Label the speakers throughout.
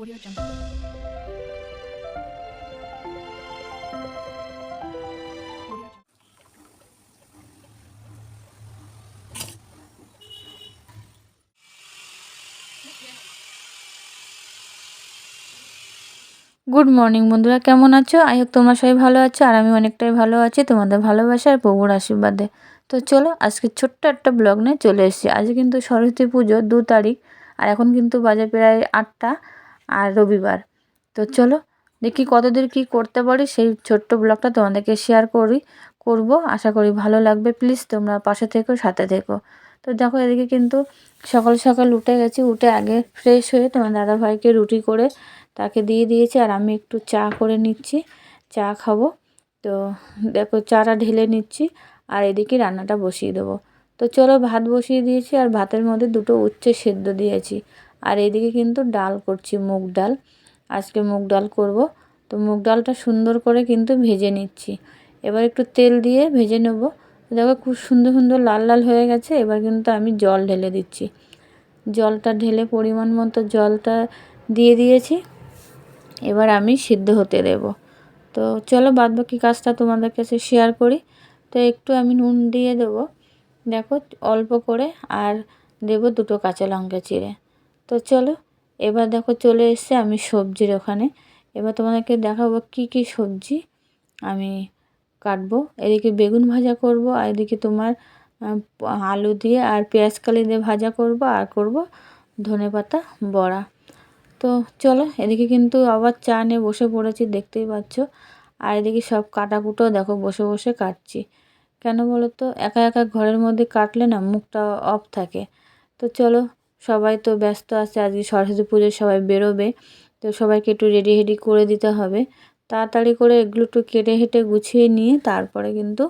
Speaker 1: Good morning বন্ধুরা, কেমন আছো? আই হোক তোমরা সবাই ভালো আছো, আর আমি অনেকটাই ভালো আছি, তোমাদের ভালোবাসা আর প্রভুর আশীর্বাদে। তো চলো, আজকে ছোট্ট একটা ব্লগ নিয়ে চলে এসেছি। আজকে কিন্তু সরস্বতী পুজো, দু তারিখ, আর এখন কিন্তু বাজে প্রায় আটটা। আর রবিবার। তো চলো, দেখি কতদূর কী করতে পারি, সেই ছোট্ট ব্লগটা তোমাদেরকে শেয়ার করি, করব। আশা করি ভালো লাগবে। প্লিজ তোমরা পাশে থেকো, সাথে থেকো। তো দেখো, এদিকে কিন্তু সকাল সকাল উঠে গেছি। উঠে আগে ফ্রেশ হয়ে তোমার দাদাভাইকে রুটি করে তাকে দিয়ে দিয়েছি, আর আমি একটু চা করে নিচ্ছি, চা খাব। তো দেখো, চাটা ঢেলে নিচ্ছি, আর এদিকে রান্নাটা বসিয়ে দেবো। তো চলো, ভাত বসিয়ে দিয়েছি, আর ভাতের মধ্যে দুটো উচ্ছে সেদ্ধ দিয়েছি। আর এদিকে কিন্তু ডাল করছি, মুগ ডাল। আজকে মুগ ডাল করব। তো মুগ ডালটা সুন্দর করে কিন্তু ভেজে নিচ্ছি। এবার একটু তেল দিয়ে ভেজে নেব। দেখো খুব সুন্দর সুন্দর লাল লাল হয়ে গেছে। এবার কিন্তু আমি জল ঢেলে দিচ্ছি। জলটা ঢেলে পরিমাণ মতো জলটা দিয়ে দিয়েছি। এবার আমি সিদ্ধ হতে দেব। তো চলো বাদবাকি কাজটা তোমাদের কাছে শেয়ার করি। তো একটু আমি নুন দিয়ে দেব। দেখো অল্প করে। আর দেব দুটো কাঁচা লঙ্কা চিড়ে। তো চলো, এবার দেখো চলে এসছে আমি সবজির ওখানে। এবার তোমাদেরকে দেখাবো কি কি সবজি আমি কাটবো। এদিকে বেগুন ভাজা করব, আর এদিকে তোমার আলু দিয়ে আর পেঁয়াজ কালি দিয়ে ভাজা করব, আর করব ধনে পাতা, বড়া। তো চলো, এদিকে কিন্তু আবার চা নিয়ে বসে পড়েছি, দেখতেই পাচ্ছ। আর এদিকে সব কাটাকুটো দেখো, বসে বসে কাটছি। কেন বলো তো, একা একা ঘরের মধ্যে কাটলে না মুখটা অফ থাকে। তো চলো সবাই তো ব্যস্ত আছে, আজকে সরস্বতী পুজোয় সবাই বেরোবে, তো সবাইকে একটু রেডি হেডি করে দিতে হবে। তাড়াতাড়ি করে এগুলো একটু কেটে হেঁটে গুছিয়ে নিয়ে তারপরে কিন্তু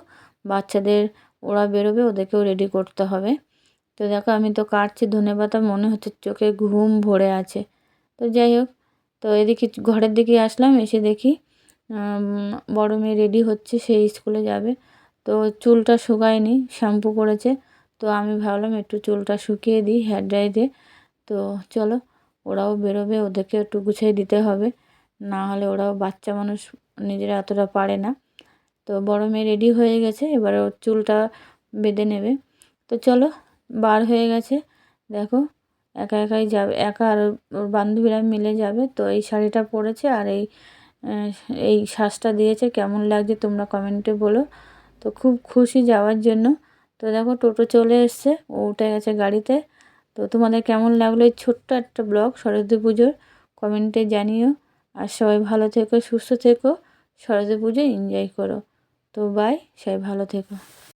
Speaker 1: বাচ্চাদের, ওরা বেরোবে, ওদেরকেও রেডি করতে হবে। তো দেখো আমি তো কাটছি ধনেপাতা মনে হচ্ছে চোখে ঘুম ভরে আছে। তো যাই হোক, তো এদিকে ঘরের দিকে আসলাম, এসে দেখি বড় মেয়ে রেডি হচ্ছে, সে স্কুলে যাবে। তো চুলটা শুকায়নি, শ্যাম্পু করেছে। তো আমি ভাবলাম একটু চুলটা শুকিয়ে দিই হেয়ার ড্রাই দিয়ে। তো চলো, ওরাও বেরোবে, ওদেরকে একটু গুছিয়ে দিতে হবে। না হলে ওরাও বাচ্চা মানুষ নিজেরা এতটা পারে না। তো বড় মেয়ে রেডি হয়ে গেছে, এবার ওর চুলটা বেঁধে নেবে। তো চলো, বার হয়ে গেছে। দেখো, একা একাই যাবে, একা আর ওর বান্ধবীরা মিলে যাবে। তো এই শাড়িটা পরেছে আর এই এই সাজটা দিয়েছে। কেমন লাগছে তোমরা কমেন্টে বলো। তো খুব খুশি যাওয়ার জন্য। তো দেখো টোটো চলে এসছে, ও উঠে গেছে গাড়িতে। তো তোমাদের কেমন লাগল এই ছোট্ট একটা ব্লগ? সরস্বতী পুজোর কমেন্টে জানিও। আর সবাই ভালো থেকো, সুস্থ থেকো। সরস্বতী পুজো এনজয় করো। তো বাই সবাই ভালো থেকো।